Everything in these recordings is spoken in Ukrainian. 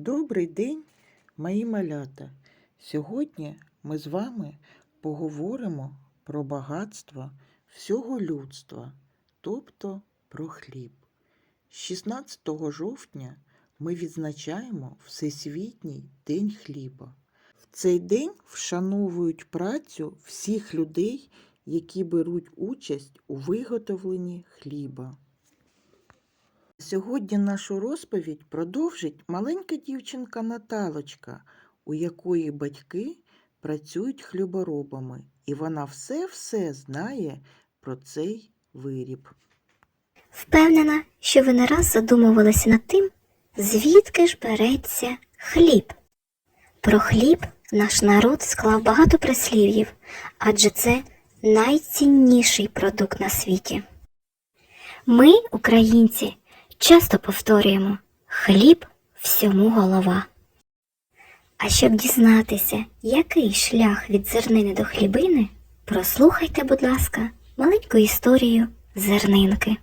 Добрий день, мої малята. Сьогодні ми з вами поговоримо про багатство всього людства, тобто про хліб. 16 жовтня ми відзначаємо Всесвітній день хліба. В цей день вшановують працю всіх людей, які беруть участь у виготовленні хліба. Сьогодні нашу розповідь продовжить маленька дівчинка Наталочка, у якої батьки працюють хліборобами, і вона все-все знає про цей виріб. Впевнена, що ви не раз задумувалися над тим, звідки ж береться хліб. Про хліб наш народ склав багато прислів'їв, адже це найцінніший продукт на світі. Ми, українці, часто повторюємо хліб всьому голова. А щоб дізнатися, який шлях від зернини до хлібини, прослухайте, будь ласка, маленьку історію зернинки.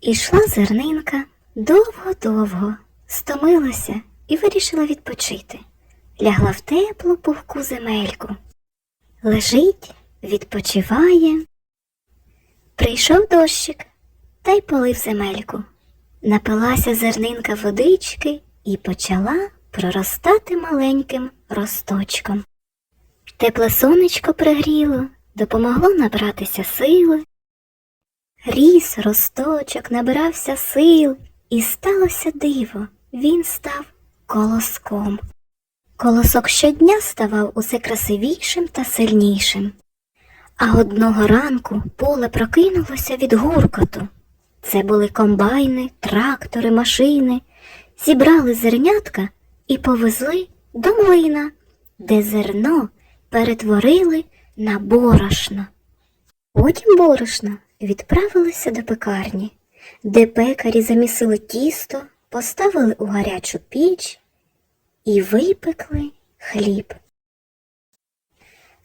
Ішла зернинка довго-довго, стомилася і вирішила відпочити. Лягла в теплу пухку земельку. Лежить, відпочиває. Прийшов дощик та й полив земельку. Напилася зернинка водички і почала проростати маленьким росточком. Тепле сонечко пригріло, допомогло набратися сили. Ріс росточок, набирався сил, і сталося диво, він став колоском. Колосок щодня ставав усе красивішим та сильнішим. А одного ранку поле прокинулося від гуркоту. Це були комбайни, трактори, машини. Зібрали зернятка і повезли до млина, де зерно перетворили на борошно. Потім борошно відправилися до пекарні, де пекарі замісили тісто, поставили у гарячу піч і випекли хліб.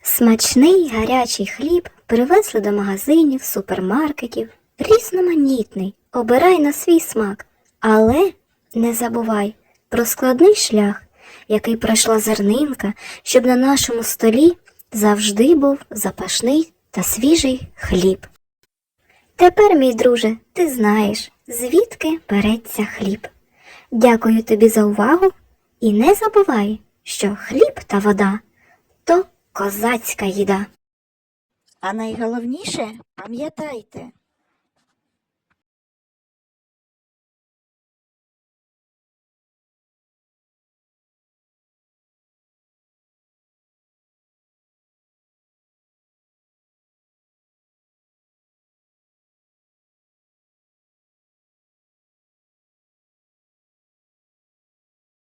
Смачний гарячий хліб привезли до магазинів, супермаркетів, різноманітний, обирай на свій смак, але не забувай про складний шлях, який пройшла зернинка, щоб на нашому столі завжди був запашний та свіжий хліб. Тепер, мій друже, ти знаєш, звідки береться хліб. Дякую тобі за увагу і не забувай, що хліб та вода то козацька їда. А найголовніше пам'ятайте,